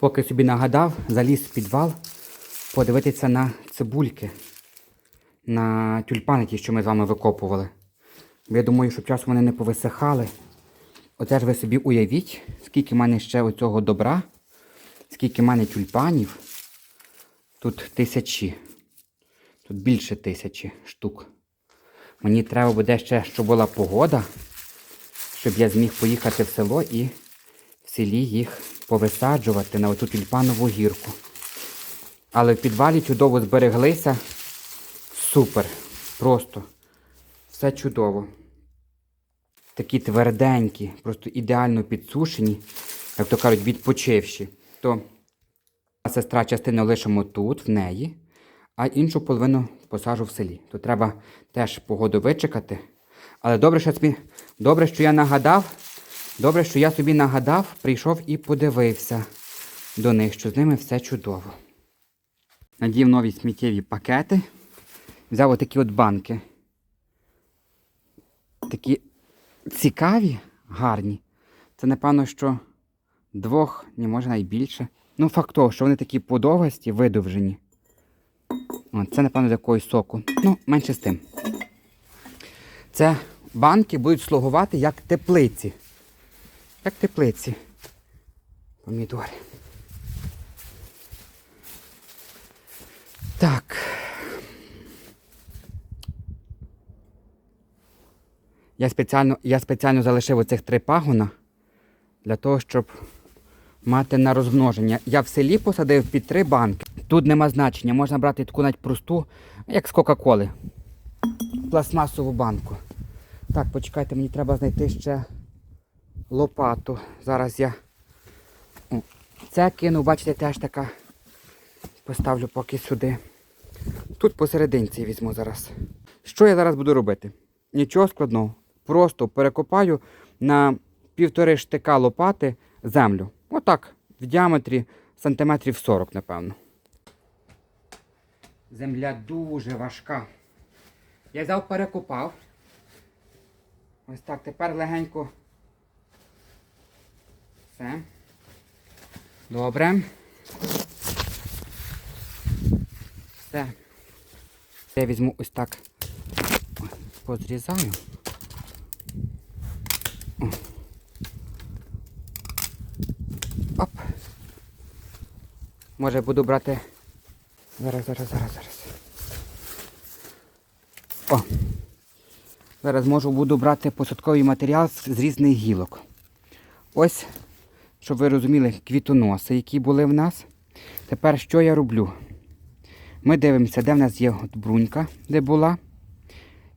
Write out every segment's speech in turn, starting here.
Поки собі нагадав, заліз в підвал подивитися на цибульки, на тюльпани, ті, що ми з вами викопували. Я думаю, щоб часом вони не повисихали. Оце ж ви собі уявіть, скільки в мене ще оцього добра, скільки в мене тюльпанів. Тут тисячі. Тут більше тисячі штук. Мені треба буде ще, щоб була погода, щоб я зміг поїхати в село і в селі їх повисаджувати на оту тюльпанову гірку. Але в підвалі чудово збереглися. Супер. Просто все чудово. Такі тверденькі, просто ідеально підсушені, як то кажуть, відпочивші. То сестра частину лишимо тут, в неї, а іншу половину посажу в селі. То треба теж погоду вичекати. Але добре, що, добре, що я нагадав, добре, що я собі нагадав, прийшов і подивився до них, що з ними все чудово. Надів нові сміттєві пакети. Взяв отакі от банки. Такі цікаві, гарні. Це, напевно, що двох, не може навіть більше. Ну, факт того, що вони такі подовгасті, видовжені. О, це, напевно, з якогось соку. Ну, менше з тим. Це банки будуть слугувати як теплиці. Як теплиці. Помідори. Так. Я спеціально, я спеціально залишив оцих три пагона для того, щоб мати на розмноження. Я в селі посадив під три банки. Тут нема значення, можна брати таку навіть просту, як з Кока-Коли. Пластмасову банку. Так, почекайте, мені треба знайти ще лопату. Зараз я це кину, бачите, теж така. Поставлю поки сюди. Тут посерединці візьму зараз. Що я зараз буду робити? Нічого складного. Просто перекопаю на півтори штика лопати землю. Отак, в діаметрі сантиметрів 40, напевно. Земля дуже важка. Я взяв перекопав. Ось так, тепер легенько. Все. Добре. Все. Я візьму ось так. Позрізаю. Оп. Може буду брати. Зараз, зараз, зараз, зараз. О. Зараз можу буду брати посадковий матеріал з різних гілок. Ось, щоб ви розуміли, квітоноси, які були в нас. Тепер що я роблю? Ми дивимося, де в нас є брунька, де була.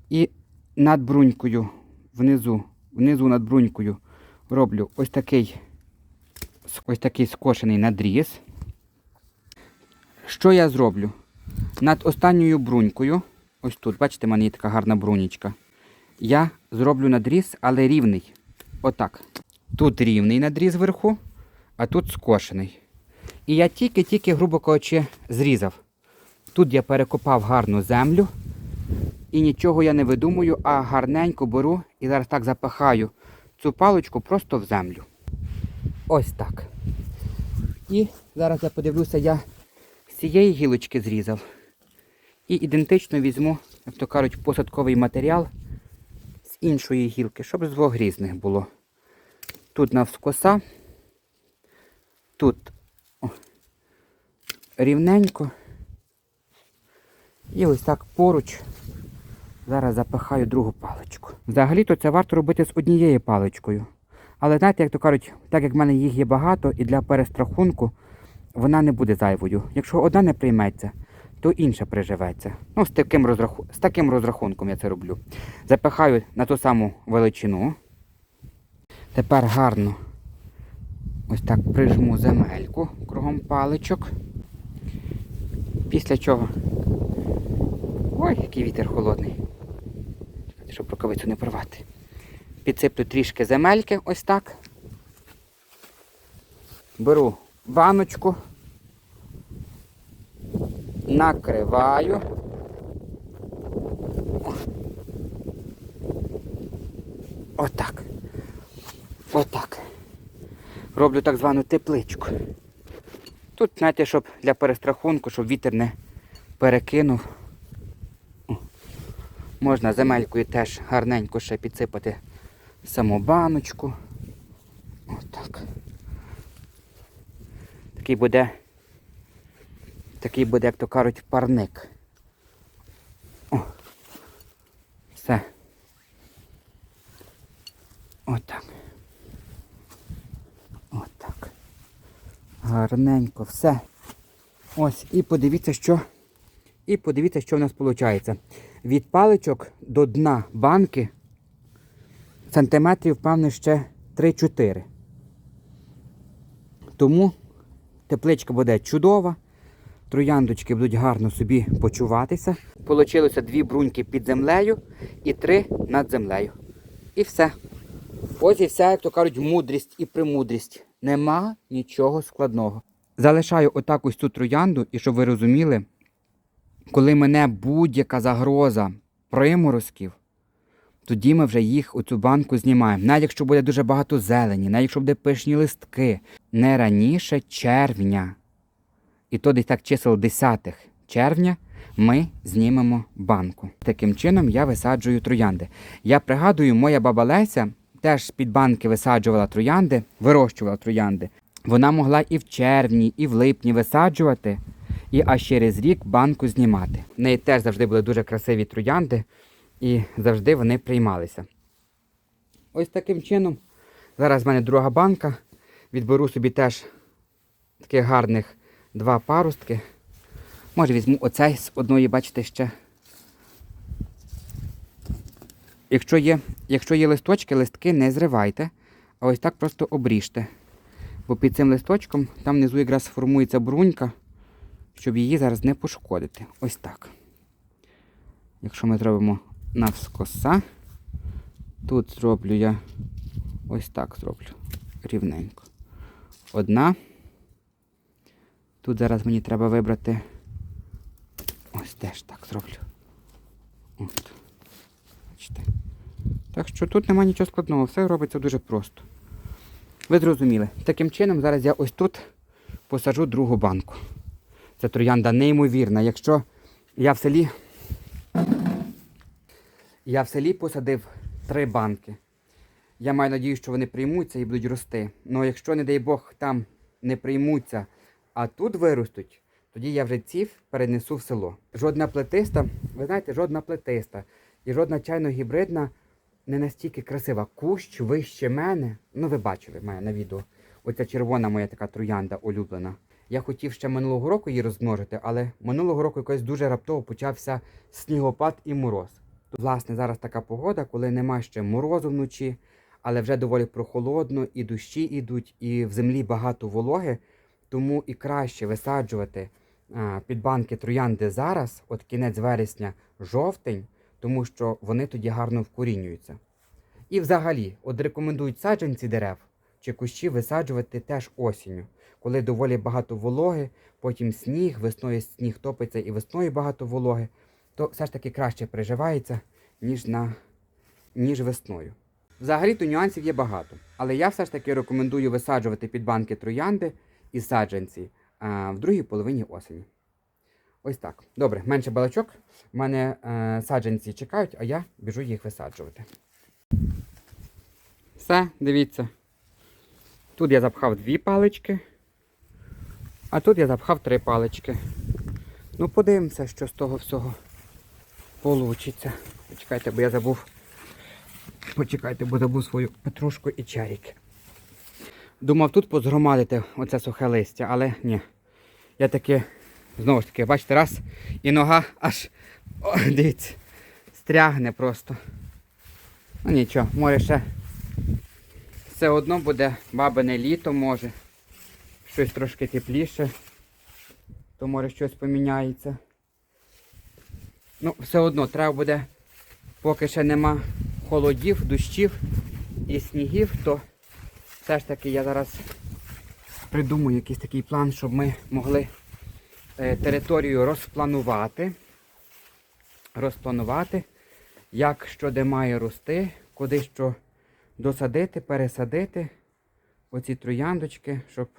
І над брунькою, внизу, внизу над брунькою роблю ось такий, ось такий скошений надріз. Що я зроблю? Над останньою брунькою, ось тут, бачите, в мене є така гарна брунічка. Я зроблю надріз, але рівний. Отак. Тут рівний надріз вверху, а тут скошений. І я тільки-тільки, грубо кажучи, зрізав. Тут я перекопав гарну землю. І нічого я не видумую, а гарненько беру і зараз так запихаю цю паличку просто в землю. Ось так. І зараз я подивлюся, я з цієї гілочки зрізав. І ідентично візьму, як то кажуть, посадковий матеріал з іншої гілки, щоб з двох різних було. Тут навскоса, тут о, рівненько. І ось так поруч. Зараз запихаю другу паличку. Взагалі-то це варто робити з однією паличкою. Але знаєте, як то кажуть, так як в мене їх є багато і для перестрахунку вона не буде зайвою. Якщо одна не прийметься, то інша приживеться. Ну, з таким, розраху... з таким розрахунком я це роблю. Запихаю на ту саму величину. Тепер гарно ось так прижму земельку кругом паличок. Після чого. Ой, який вітер холодний. Щоб рукавицю не порвати. Підсиплю трішки земельки ось так. Беру баночку, накриваю. О. Отак. Отак. Роблю так звану тепличку. Тут, знаєте, щоб для перестрахунку, щоб вітер не перекинув. Можна земелькою теж гарненько ще підсипати саму баночку. Отак. Такий буде, такий буде, як то кажуть, парник. О. Все. Отак. Отак. Гарненько, все. Ось, і подивіться, що. І подивіться, що в нас виходить. Від паличок до дна банки сантиметрів, певне, ще 3-4. Тому тепличка буде чудова. Трояндочки будуть гарно собі почуватися. Получилося дві бруньки під землею і три над землею. І все. Ось і вся, як то кажуть, мудрість і премудрість. Нема нічого складного. Залишаю отак ось цю троянду, і щоб ви розуміли, коли мене будь-яка загроза приморозків, тоді ми вже їх у цю банку знімаємо. Навіть якщо буде дуже багато зелені, навіть якщо буде пишні листки, не раніше червня. І то десь так чисел 10 червня ми знімемо банку. Таким чином я висаджую троянди. Я пригадую, моя баба Леся теж під банки висаджувала троянди, вирощувала троянди. Вона могла і в червні, і в липні висаджувати, і аж через рік банку знімати. В неї теж завжди були дуже красиві троянди, і завжди вони приймалися. Ось таким чином. Зараз в мене друга банка. Відберу собі теж таких гарних два паростки. Може візьму оцей з одної, бачите, ще. Якщо є, якщо є листочки, листки не зривайте, а ось так просто обріжте. Бо під цим листочком там внизу якраз формується брунька, щоб її зараз не пошкодити. Ось так. Якщо ми зробимо навскоса, тут зроблю я ось так зроблю рівненько. Одна. Тут зараз мені треба вибрати. Ось теж так зроблю. От. Бачите. Так що тут немає нічого складного, все робиться дуже просто. Ви зрозуміли. Таким чином, зараз я ось тут посаджу другу банку. Це троянда неймовірна. Якщо я в селі. Я в селі посадив три банки. Я маю надію, що вони приймуться і будуть рости. Ну якщо, не дай Бог, там не приймуться, а тут виростуть, тоді я вже ці перенесу в село. Жодна плетиста, ви знаєте, жодна плетиста і жодна чайно-гібридна не настільки красива. Кущ вище мене. Ну, ви бачили мене на відео. Оця червона моя така троянда улюблена. Я хотів ще минулого року її розмножити, але минулого року якось дуже раптово почався снігопад і мороз. Власне, зараз така погода, коли нема ще морозу вночі, але вже доволі прохолодно, і дощі йдуть, і в землі багато вологи, тому і краще висаджувати а, під банки троянди зараз, от кінець вересня, жовтень, тому що вони тоді гарно вкорінюються. І взагалі, от рекомендують саджанці дерев чи кущі висаджувати теж осінню, коли доволі багато вологи, потім сніг, весною сніг топиться і весною багато вологи, то все ж таки краще приживається, ніж, на, ніж весною. Взагалі-то нюансів є багато, але я все ж таки рекомендую висаджувати під банки троянди і саджанці а, в другій половині осені. Ось так. Добре, менше балачок. У мене е, саджанці чекають, а я біжу їх висаджувати. Все, дивіться. Тут я запхав дві палички, а тут я запхав три палички. Ну, подивимося, що з того всього получиться. Почекайте, бо я забув. Почекайте, бо забув свою петрушку і чарік. Думав тут позгромадити оце сухе листя, але ні. Я таки, знову ж таки, бачите, раз, і нога аж, о, дивіться, стрягне просто. Ну нічого, може ще все одно буде бабине літо, може. Щось трошки тепліше, то може щось поміняється. Ну, все одно треба буде, поки ще нема холодів, дощів і снігів, то все ж таки я зараз придумаю якийсь такий план, щоб ми могли територію розпланувати. Розпланувати, як що де має рости, куди що досадити, пересадити оці трояндочки, щоб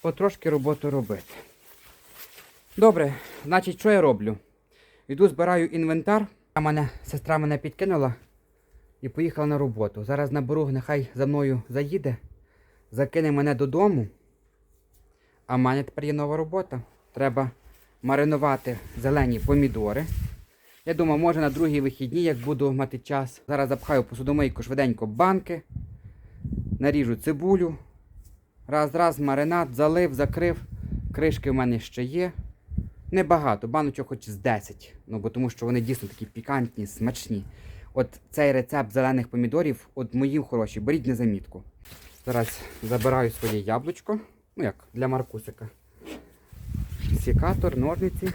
потрошки роботу робити. Добре, значить, що я роблю? Йду, збираю інвентар. Мене сестра мене підкинула і поїхала на роботу. Зараз наберу, нехай за мною заїде, закине мене додому. А мене тепер є нова робота. Треба маринувати зелені помідори. Я думаю, може на другі вихідні, як буду мати час. Зараз запхаю посудомийку швиденько банки, наріжу цибулю. Раз, раз, маринад, залив, закрив. Кришки в мене ще є. Небагато, баночок хоч з 10. Ну, бо тому що вони дійсно такі пікантні, смачні. От цей рецепт зелених помідорів, от мої хороші, беріть на замітку. Зараз забираю своє яблучко. Ну як, для Маркусика. Сікатор, ножниці.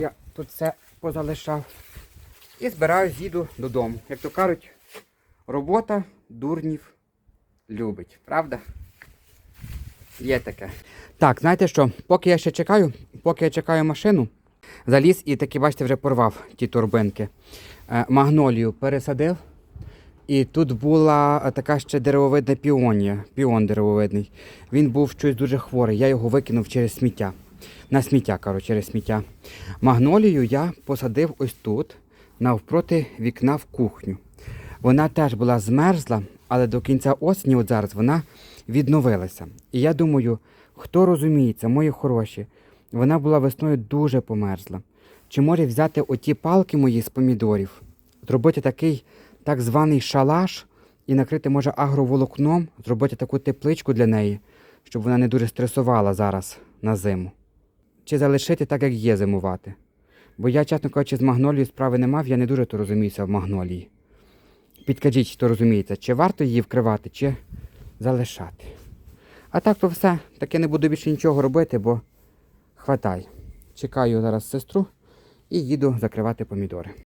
Я тут все позалишав. І збираюсь, їду додому. Як то кажуть, робота дурнів любить, правда? Є таке. Так, знаєте що, поки я ще чекаю, поки я чекаю машину, заліз і таки, бачите, вже порвав ті турбинки. Е, магнолію пересадив. І тут була така ще деревовидна піонія, піон деревовидний. Він був щось дуже хворий, я його викинув через сміття. На сміття, коротше, через сміття. Магнолію я посадив ось тут, навпроти вікна в кухню. Вона теж була змерзла, але до кінця осені, от зараз, вона відновилася. І я думаю, хто розуміється, мої хороші, вона була весною дуже померзла. Чи може взяти оті палки мої з помідорів, зробити такий так званий шалаш і накрити, може, агроволокном, зробити таку тепличку для неї, щоб вона не дуже стресувала зараз на зиму. Чи залишити так, як є зимувати? Бо я, чесно кажучи, з магнолією справи не мав, я не дуже то розуміюся в магнолії. Підкажіть, хто розуміється, чи варто її вкривати, чи залишати. А так то все. Таки не буду більше нічого робити, бо хватай. Чекаю зараз сестру і їду закривати помідори.